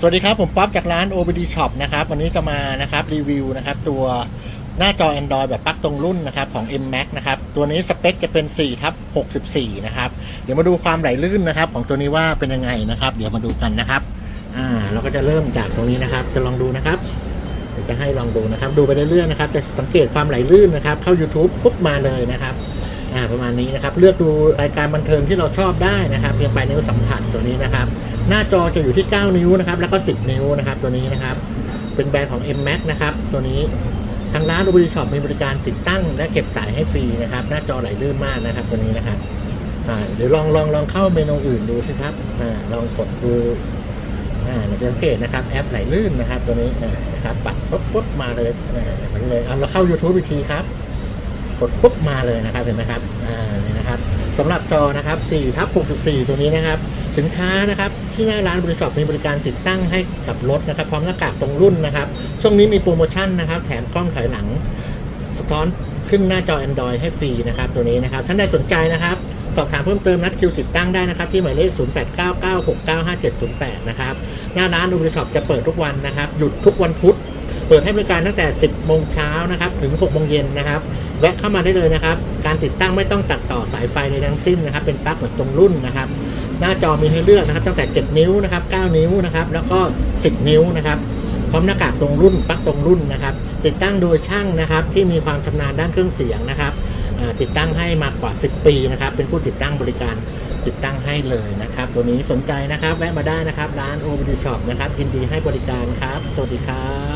สวัสดีครับ ผมป๊อปจากร้าน OBD Shop นะครับ วันนี้จะมานะครับรีวิวนะครับตัวหน้าจอ Android แบบปลั๊กตรงรุ่นนะครับของ M Max นะครับตัวนี้สเปคจะเป็น4ทับ64 นะครับ เดี๋ยวมาดูความไหลลื่นนะครับของตัวนี้ว่าเป็นยังไงนะครับ เดี๋ยวมาดูกันนะครับอ่าเราก็จะเริ่มจากตรงนี้นะครับ จะลองดูนะครับเดี๋ยวจะให้ลองดูนะครับ ดูไปเรื่อยๆนะครับจะสังเกตความไหลลื่นนะครับ เข้า YouTube ปุ๊บมาเลยนะครับ อ่าประมาณนี้นะครับ เลือกดูรายการบันเทิงที่เราชอบได้นะครับเพียงปลายนิ้วสัมผัสตัวนี้นะครับ หน้าจอจะอยู่ที่ 9 นิ้วนะครับ แล้วก็ 10 นิ้วนะครับตัวนี้นะครับ เป็นแบรนด์ของ M Max นะครับ ตัวนี้ทางร้าน o b ิช็อปมีบริการติดตั้งและเก็บสายให้ฟรีนะครับ หน้าจอไหลลื่นมากนะครับ ตัวนี้นะครับอ่าเดี๋ยวลองลองลองเข้าเมนูอื่นดูสิครับอ่าลองกดดูอ่าจะสังเกตนะครับแอปไหลลื่นนะครับ ตัวนี้นะครับปัดปุ๊บปุ๊บมาเลยอ่าแบบนี้เลยเอาเราเข้า YouTube อีกทีครับ กดปุ๊บมาเลยนะครับเห็นไหมครับอ่านี่นะครับสำหรับจอนะครับ4ทับ64 ตัวนี้นะครับ สินค้านะครับที่หน้าร้านบริษัทมีบริการติดตั้งให้กับรถนะครับพร้อมหน้ากากตรงรุ่นนะครับช่วงนี้มีโปรโมชั่นนะครับ แถมกล้องถอยหลัง สะท้อนขึ้นหน้าจอ Android ให้ฟรีนะครับตัวนี้นะครับท่านใดสนใจนะครับ สอบถามเพิ่มเติมนัดคิวติดตั้งได้นะครับ ที่หมายเลข 0899695708 นะครับ หน้าร้านบริษัทจะเปิดทุกวันนะครับ หยุดทุกวันพุธ เปิดให้บริการตั้งแต่ 10 โมงเช้านะครับ ถึง 6 โมงเย็นนะครับ แวะเข้ามาได้เลยนะครับ การติดตั้งไม่ต้องตัดต่อสายไฟในทั้งสิ้นนะครับ เป็นปลั๊กแบบตรงรุ่นนะครับ หน้าจอมีให้เลือกนะครับ ตั้งแต่ 7 นิ้วนะครับ 9 นิ้วนะครับ แล้วก็ 10 นิ้วนะครับพร้อมหน้ากากตรงรุ่นปลั๊กตรงรุ่นนะครับ ติดตั้งโดยช่างนะครับ ที่มีความชำนาญด้านเครื่องเสียงนะครับอ่าติดตั้งให้มากกว่า 10 ปีนะครับ เป็นผู้ติดตั้งบริการติดตั้งให้เลยนะครับ ตัวนี้สนใจนะครับ แวะมาได้นะครับ ร้าน o b d Shop นะครับยินดีให้บริการครับ สวัสดีครับ